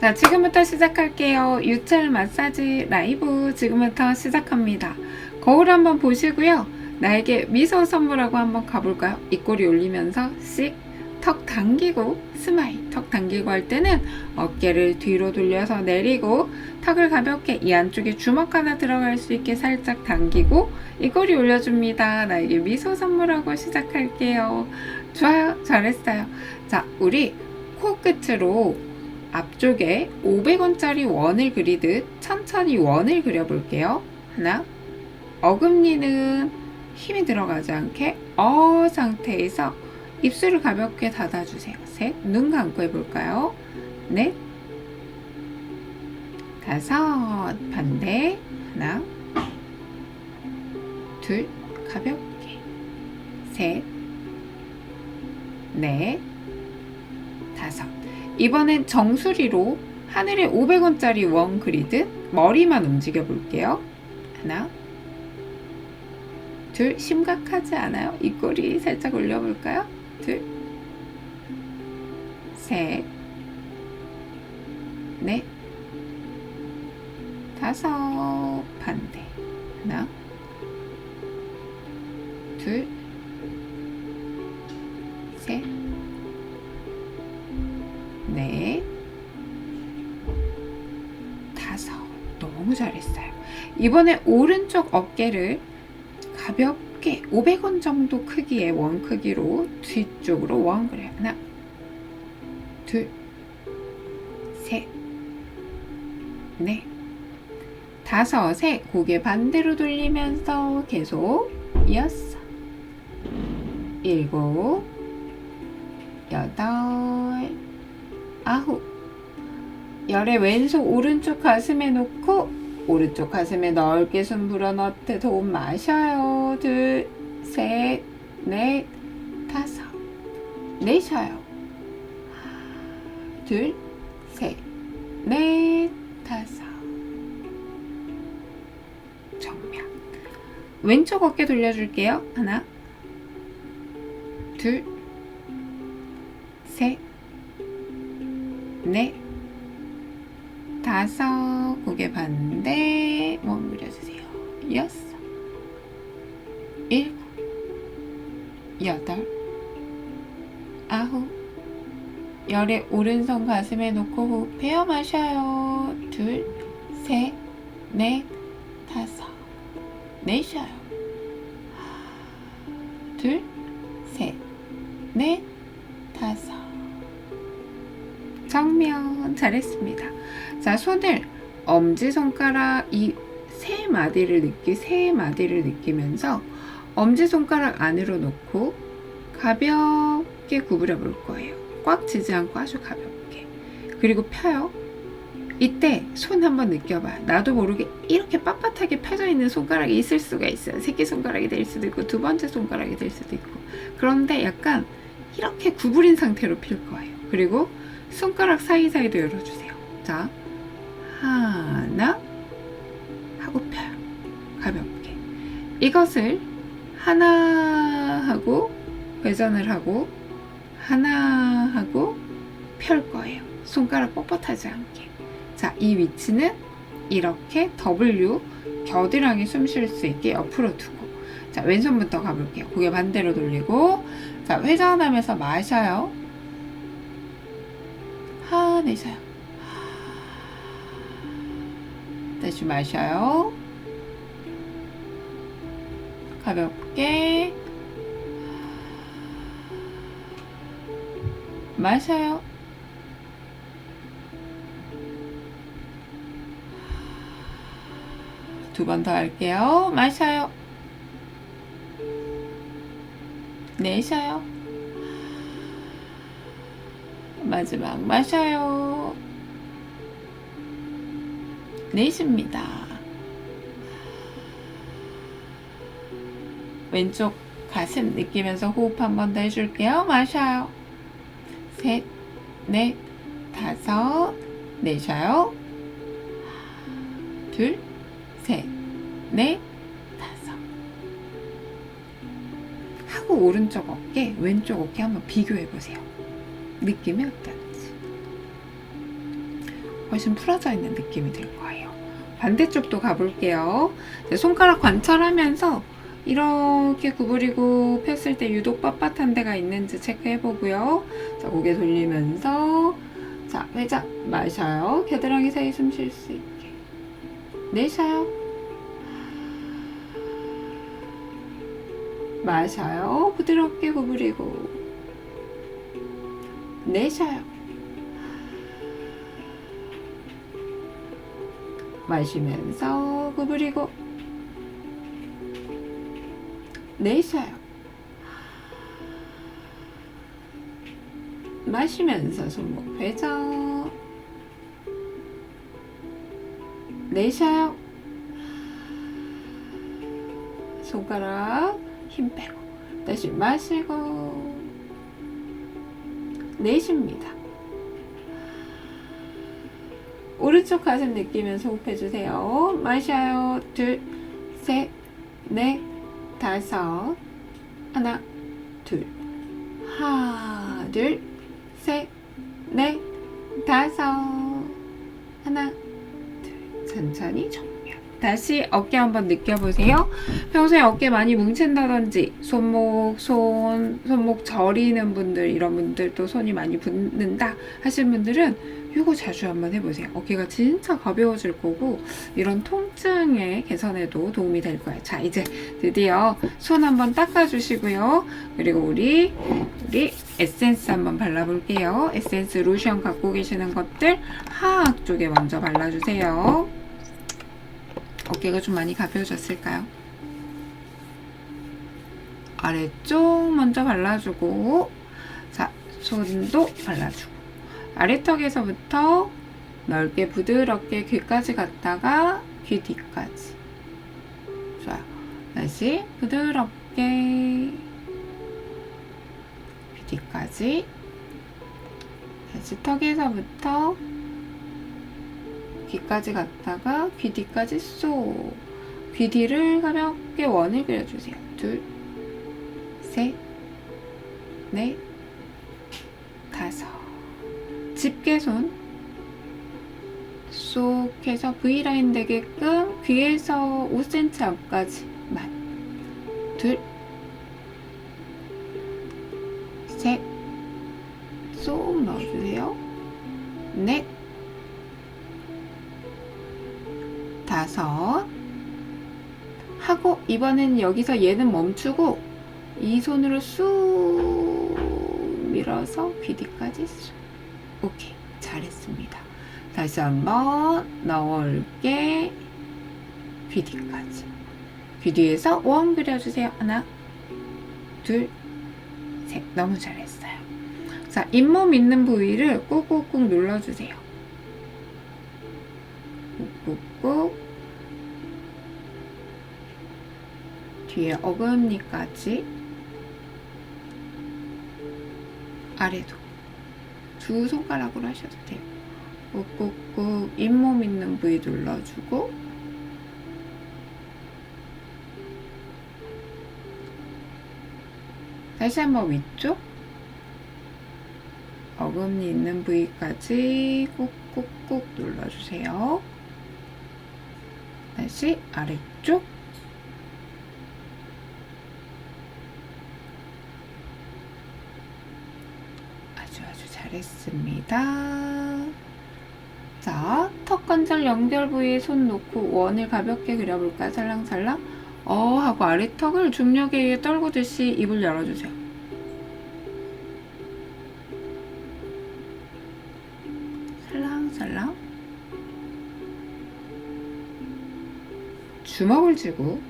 자, 지금부터 시작할게요. 유철 마사지 라이브 지금부터 시작합니다. 거울 한번 보시고요. 나에게 미소 선물하고 한번 가볼까요? 입꼬리 올리면서 씩, 턱 당기고 스마일, 턱 당기고 할 때는 어깨를 뒤로 돌려서 내리고 턱을 가볍게 이 안쪽에 주먹 하나 들어갈 수 있게 살짝 당기고 입꼬리 올려줍니다. 나에게 미소 선물하고 시작할게요. 좋아요. 잘했어요. 자, 우리 코끝으로 앞쪽에 500원짜리 원을 그리듯 천천히 원을 그려볼게요. 하나. 어금니는 힘이 들어가지 않게 어 상태에서 입술을 가볍게 닫아주세요. 셋. 눈 감고 해볼까요? 넷. 다섯. 반대. 하나. 둘. 가볍게. 셋. 넷. 다섯. 이번엔 정수리로 하늘에 500원짜리 원 그리듯 머리만 움직여 볼게요. 하나, 둘, 심각하지 않아요? 입꼬리 살짝 올려볼까요? 둘, 셋, 넷, 다섯, 반대. 하나, 둘, 이번에 오른쪽 어깨를 가볍게 500원 정도 크기의 원 크기로 뒤쪽으로 원 그래요. 하나, 둘, 셋, 넷, 다섯에 고개 반대로 돌리면서 계속 여섯, 일곱, 여덟, 아홉. 열의 왼손 오른쪽 가슴에 놓고 오른쪽 가슴에 넓게 숨 불어넣듯 호흡 마셔요. 둘, 셋, 넷, 다섯. 내쉬어요. 둘, 셋, 넷, 다섯. 정면. 왼쪽 어깨 돌려줄게요. 하나, 둘, 셋, 넷, 다섯, 고개 반대, 몸 그려주세요. 여섯, 일곱, 여덟, 아홉, 열의 오른손 가슴에 놓고 호흡해요. 마셔요. 둘, 셋, 넷, 다섯, 내쉬어요. 둘, 셋, 넷, 다섯. 정면 잘했습니다. 자, 손을 엄지 손가락 이 세 마디를 느끼, 세 마디를 느끼면서 엄지 손가락 안으로 놓고 가볍게 구부려 볼 거예요. 꽉 쥐지 않고 아주 가볍게. 그리고 펴요. 이때 손 한번 느껴봐요. 나도 모르게 이렇게 빳빳하게 펴져 있는 손가락이 있을 수가 있어요. 새끼 손가락이 될 수도 있고, 두 번째 손가락이 될 수도 있고. 그런데 약간 이렇게 구부린 상태로 필 거예요. 그리고 손가락 사이사이도 열어주세요. 자, 하나 하고 펴요. 가볍게. 이것을 하나 하고 회전을 하고 하나 하고 펼 거예요. 손가락 뻣뻣하지 않게. 자, 이 위치는 이렇게 W 겨드랑이 숨 쉴 수 있게 옆으로 두고 자, 왼손부터 가볼게요. 고개 반대로 돌리고 자, 회전하면서 마셔요. 하 내쉬어요. 다시 마셔요. 가볍게 마셔요. 두 번 더 할게요. 마셔요. 내쉬어요. 마지막 마셔요. 내쉽니다. 왼쪽 가슴 느끼면서 호흡 한 번 더 해줄게요. 마셔요. 셋, 넷, 다섯, 내쉬어요. 둘, 셋, 넷, 다섯. 하고 오른쪽 어깨, 왼쪽 어깨 한번 비교해 보세요. 느낌이 어떤지. 훨씬 풀어져 있는 느낌이 들 거예요. 반대쪽도 가볼게요. 네, 손가락 관찰하면서 이렇게 구부리고 폈을 때 유독 빳빳한 데가 있는지 체크해 보고요. 자, 고개 돌리면서 자, 회자 마셔요. 겨드랑이 사이 숨 쉴 수 있게. 내쉬어요. 마셔요. 부드럽게 구부리고. 내쉬어요. 마시면서 구부리고. 내쉬어요. 마시면서 손목 회전. 내쉬어요. 손가락 힘 빼고 다시 마시고 내쉽니다. 오른쪽 가슴 느끼면서 호흡해 주세요. 마셔요. 둘, 셋, 넷, 다섯, 하나, 둘, 하나, 둘, 셋, 넷, 다섯, 하나, 둘, 천천히 정면. 다시 어깨 한번 느껴보세요. 평소에 어깨 많이 뭉친다든지 손목, 손, 손목 저리는 분들 이런 분들도 손이 많이 붓는다 하시는 분들은 이거 자주 한번 해보세요. 어깨가 진짜 가벼워질 거고 이런 통증의 개선에도 도움이 될 거예요. 자 이제 드디어 손 한번 닦아주시고요. 그리고 우리 우리 에센스 한번 발라볼게요. 에센스 로션 갖고 계시는 것들 하악 쪽에 먼저 발라주세요. 어깨가 좀 많이 가벼워졌을까요? 아래쪽 먼저 발라주고 자 손도 발라주고. 아래턱에서부터 넓게 부드럽게 귀까지 갔다가 귀 뒤까지. 좋아요 다시 부드럽게 귀 뒤까지. 다시 턱에서부터 귀까지 갔다가 귀 뒤까지 쏙. 귀 뒤를 가볍게 원을 그려주세요. 둘, 셋, 넷, 다섯. 집게손 쏙 해서 V라인 되게끔 귀에서 5cm 앞까지만. 둘, 셋, 쏙 넣어주세요. 넷, 다섯. 하고 이번엔 여기서 얘는 멈추고 이 손으로 쑥 밀어서 귀 뒤까지 쑥 오케이. 잘했습니다. 다시 한번 넣어올게. 귀 뒤까지. 귀 뒤에서 원 그려주세요. 하나 둘셋. 너무 잘했어요. 자 잇몸 있는 부위를 꾹꾹꾹 눌러주세요. 꾹꾹꾹 뒤에 어금니까지 아래도 두 손가락으로 하셔도 돼요. 꾹꾹꾹 잇몸 있는 부위 눌러주고 다시 한번 위쪽 어금니 있는 부위까지 꾹꾹꾹 눌러주세요. 다시 아래쪽 아주 아주 잘했습니다. 자, 턱 관절 연결 부위에 손 놓고 원을 가볍게 그려볼까요? 살랑살랑. 어 하고 아래 턱을 중력에 의해 떨구듯이 입을 열어주세요. 살랑살랑. 주먹을 쥐고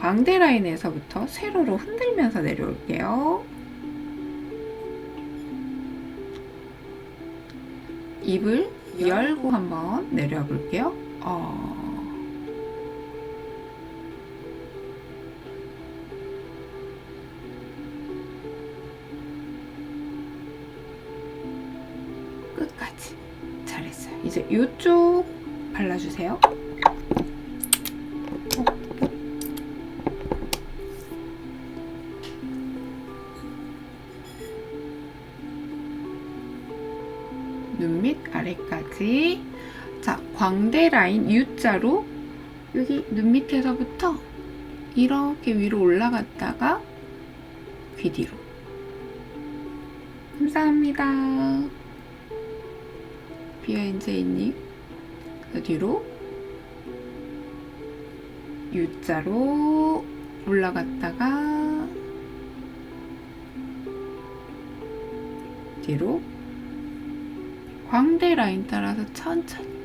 광대 라인에서부터 세로로 흔들면서 내려올게요. 입을 열고 한번 내려와 볼게요. 어. 끝까지 잘했어요. 이제 이쪽 발라주세요. 광대 라인 U자로 여기 눈 밑에서부터 이렇게 위로 올라갔다가 귀 뒤로. 감사합니다. 비어인제이님. 그 뒤로 U자로 올라갔다가 뒤로 광대 라인 따라서 천천히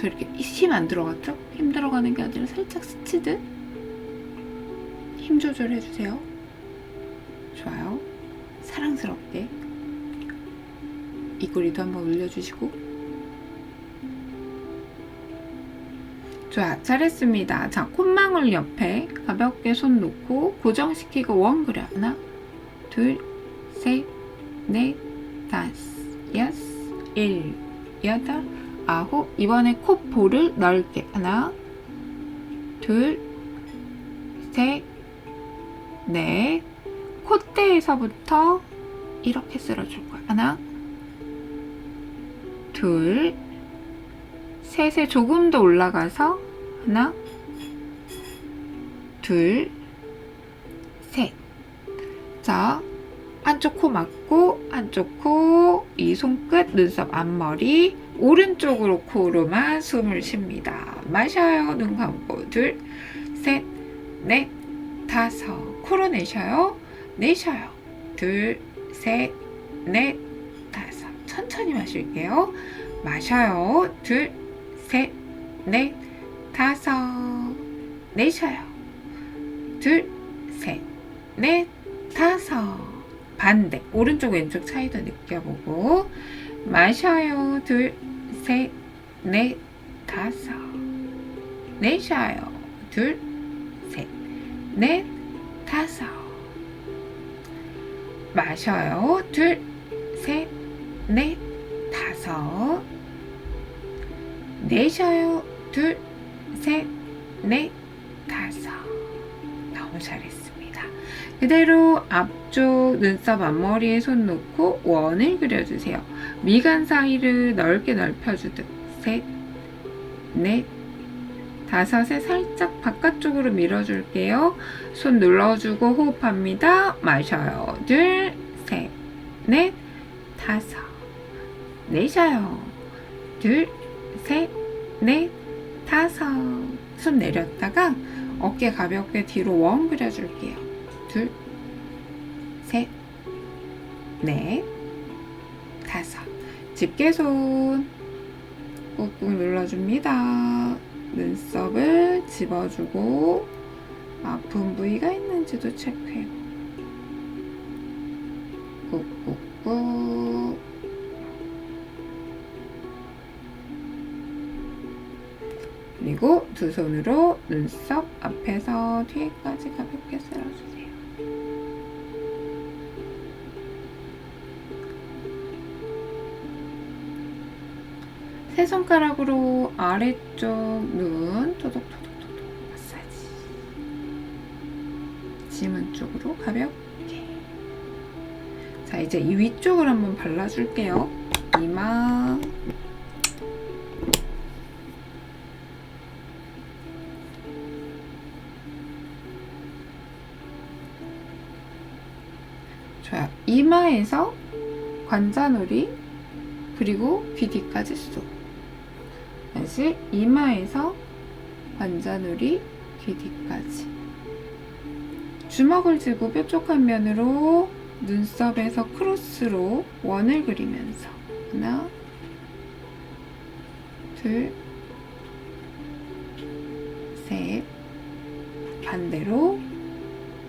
저 이렇게 힘 안 들어갔죠? 힘 들어가는 게 아니라 살짝 스치듯 힘 조절해 주세요. 좋아요. 사랑스럽게 이꼬리도 한번 올려주시고 좋아 잘했습니다. 자 콧망울 옆에 가볍게 손 놓고 고정시키고 원 그려 하나 둘 셋 넷 다섯 여섯 일 여덟 아홉. 이번에 콧볼을 넓게. 하나 둘 셋 넷. 콧대에서부터 이렇게 쓸어줄 거야. 하나 둘 셋에 조금 더 올라가서 하나 둘 셋 자 한쪽 코 맞고 한쪽 코, 이 손끝, 눈썹, 앞머리 오른쪽으로 코로만 숨을 쉽니다. 마셔요. 눈 감고 둘, 셋, 넷, 다섯 코로 내쉬어요. 내쉬어요. 둘, 셋, 넷, 다섯 천천히 마실게요. 마셔요. 둘, 셋, 넷, 다섯 내쉬어요. 둘, 셋, 넷, 다섯 반대 오른쪽 왼쪽 차이도 느껴보고. 마셔요. 둘 셋 넷 다섯. 내쉬어요. 둘 셋 넷 다섯. 마셔요. 둘 셋 넷 다섯. 내쉬어요. 둘 셋 넷 다섯. 너무 잘했습니다. 그대로 앞쪽 눈썹 앞머리에 손 놓고 원을 그려주세요. 미간 사이를 넓게 넓혀주듯 셋, 넷, 다섯에 살짝 바깥쪽으로 밀어줄게요. 손 눌러주고 호흡합니다. 마셔요. 둘, 셋, 넷, 다섯. 내쉬어요. 둘, 셋, 넷, 다섯. 손 내렸다가 어깨 가볍게 뒤로 원 그려줄게요. 둘, 셋, 넷, 다섯. 집게손 꾹꾹 눌러줍니다. 눈썹을 집어주고 아픈 부위가 있는지도 체크해고 꾹꾹꾹 그리고 두 손으로 눈썹 앞에서 뒤에까지 가볍게 쓸어주세요. 세 손가락으로 아래쪽 눈 토독토독토독 마사지. 지문 쪽으로 가볍게 자 이제 이 위쪽을 한번 발라줄게요. 이마. 좋아요. 이마에서 관자놀이 그리고 귀 뒤까지 쏙 다시 이마에서 관자놀이 귀 뒤까지. 주먹을 쥐고 뾰족한 면으로 눈썹에서 크로스로 원을 그리면서 하나 둘셋 반대로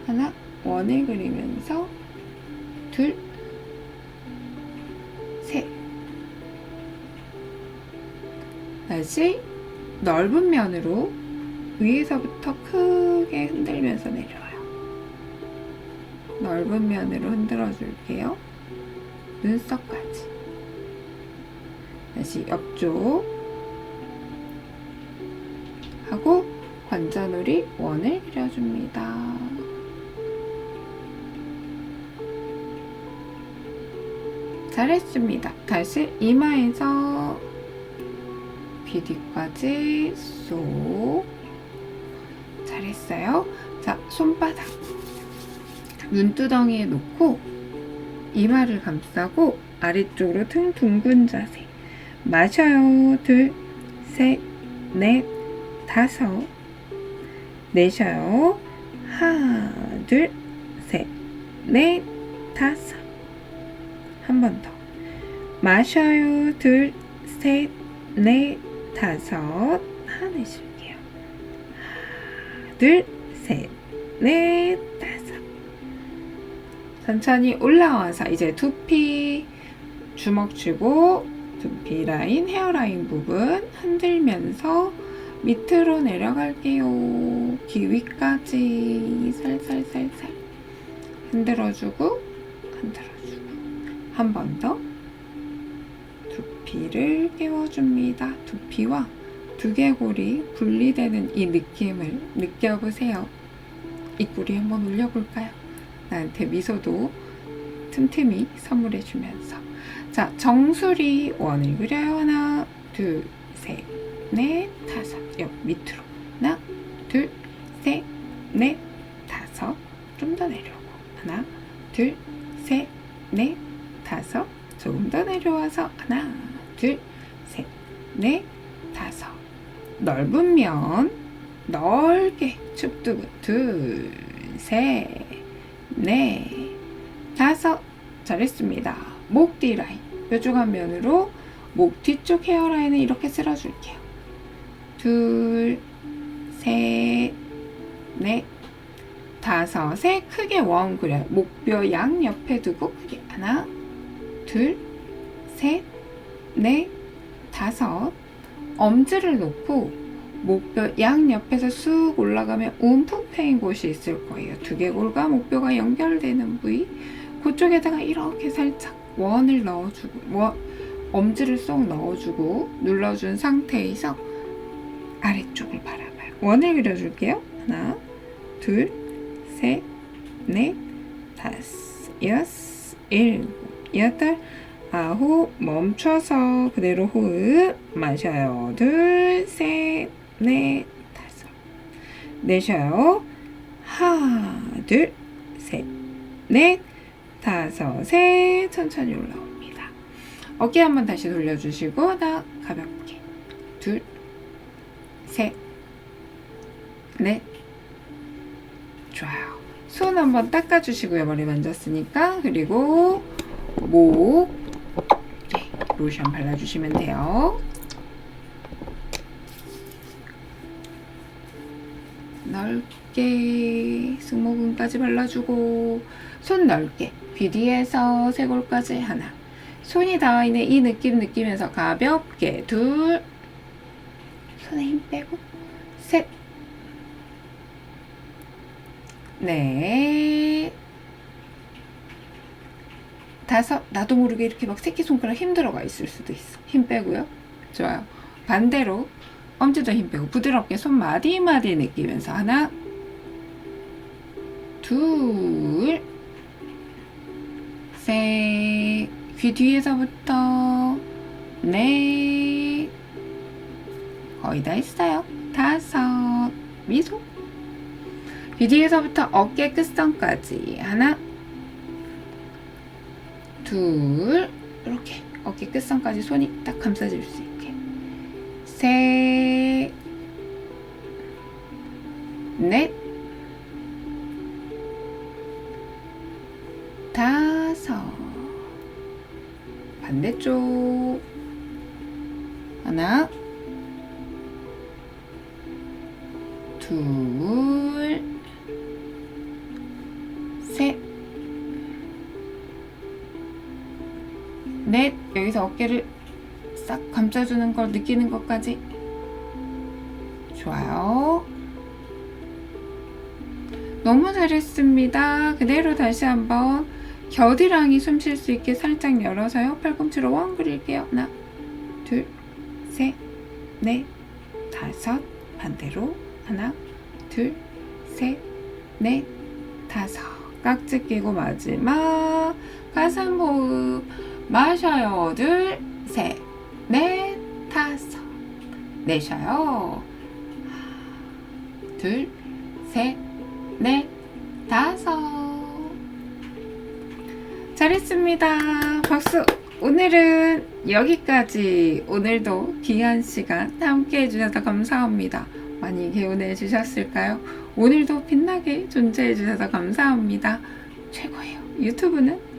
하나 원을 그리면서 둘 다시 넓은 면으로 위에서부터 크게 흔들면서 내려와요. 넓은 면으로 흔들어 줄게요. 눈썹까지. 다시 옆쪽 하고 관자놀이 원을 그려줍니다. 잘했습니다. 다시 이마에서 귀 뒤까지 쏙. 잘했어요. 자, 손바닥. 눈두덩이에 놓고 이마를 감싸고 아래쪽으로 등 둥근 자세. 마셔요. 둘, 셋, 넷, 다섯. 내쉬어요. 하나, 둘, 셋, 넷, 다섯. 한 번 더. 마셔요. 둘, 셋, 넷, 다섯. 하나. 하나, 둘, 셋, 넷, 다섯. 천천히 올라와서 이제 두피 주먹 쥐고 두피 라인, 헤어라인 부분 흔들면서 밑으로 내려갈게요. 귀 위까지 살살살살 흔들어주고 흔들어주고 한 번 더 두피를 깨워줍니다. 두피와 두개골이 분리되는 이 느낌을 느껴보세요. 입꼬리 한번 올려볼까요? 나한테 미소도 틈틈이 선물해주면서 자 정수리 원을 그려요. 하나 둘 셋 넷, 다섯. 옆 밑으로. 하나, 둘, 셋, 넷, 넓은 면 넓게 축두부 둘, 셋, 넷, 다섯. 잘했습니다. 목 뒤 라인 뾰족한 면으로 목 뒤쪽 헤어라인을 이렇게 쓸어줄게요. 둘, 셋, 넷, 다섯, 셋 크게 원 그려요. 목뼈 양 옆에 두고 크게 하나, 둘, 셋, 넷, 다섯. 엄지를 놓고 목뼈 양 옆에서 쑥 올라가면 움푹 패인 곳이 있을 거예요. 두개골과 목뼈가 연결되는 부위. 그쪽에다가 이렇게 살짝 원을 넣어주고 원, 엄지를 쏙 넣어주고 눌러준 상태에서 아래쪽을 바라봐요. 원을 그려줄게요. 하나, 둘, 셋, 넷, 다섯, 여섯, 일곱, 여덟, 아홉, 멈춰서 그대로 호흡 마셔요. 둘, 셋, 넷, 다섯. 내쉬어요. 하나, 둘, 셋, 넷, 다섯, 셋. 천천히 올라옵니다. 어깨 한번 다시 돌려주시고, 나 가볍게. 둘, 셋, 넷. 좋아요. 손 한번 닦아주시고요. 머리 만졌으니까. 그리고 목. 네, 로션 발라주시면 돼요. 넓게 승모근까지 발라주고 손 넓게 귀 뒤에서 쇄골까지 하나 손이 닿아 있는 이 느낌 느끼면서 가볍게 둘 손에 힘 빼고 셋 넷, 다섯, 나도 모르게 이렇게 막 새끼손가락 힘들어가 있을 수도 있어. 힘 빼고요. 좋아요. 반대로 엄지도 힘 빼고 부드럽게 손 마디마디 느끼면서 하나, 둘, 셋, 귀 뒤에서부터 넷, 거의 다 했어요. 다섯, 미소. 귀 뒤에서부터 어깨 끝선까지 하나, 둘, 이렇게 어깨 끝선까지 손이 딱 감싸질 수 있게. 셋, 넷, 다섯. 반대쪽. 하나, 둘, 셋, 넷. 여기서 어깨를 싹 감싸주는 걸 느끼는 것까지. 좋아요. 너무 잘했습니다. 그대로 다시 한번 겨드랑이 숨 쉴 수 있게 살짝 열어서요. 팔꿈치로 원 그릴게요. 하나, 둘, 셋, 넷, 다섯. 반대로. 하나, 둘, 셋, 넷, 다섯. 깍지 끼고 마지막 가슴 호흡 마셔요. 둘, 셋, 넷, 다섯. 내쉬어요. 둘, 셋, 넷, 다섯. 잘했습니다. 박수. 오늘은 여기까지. 오늘도 귀한 시간 함께 해주셔서 감사합니다. 많이 개운해 주셨을까요? 오늘도 빛나게 존재해 주셔서 감사합니다. 최고예요. 유튜브는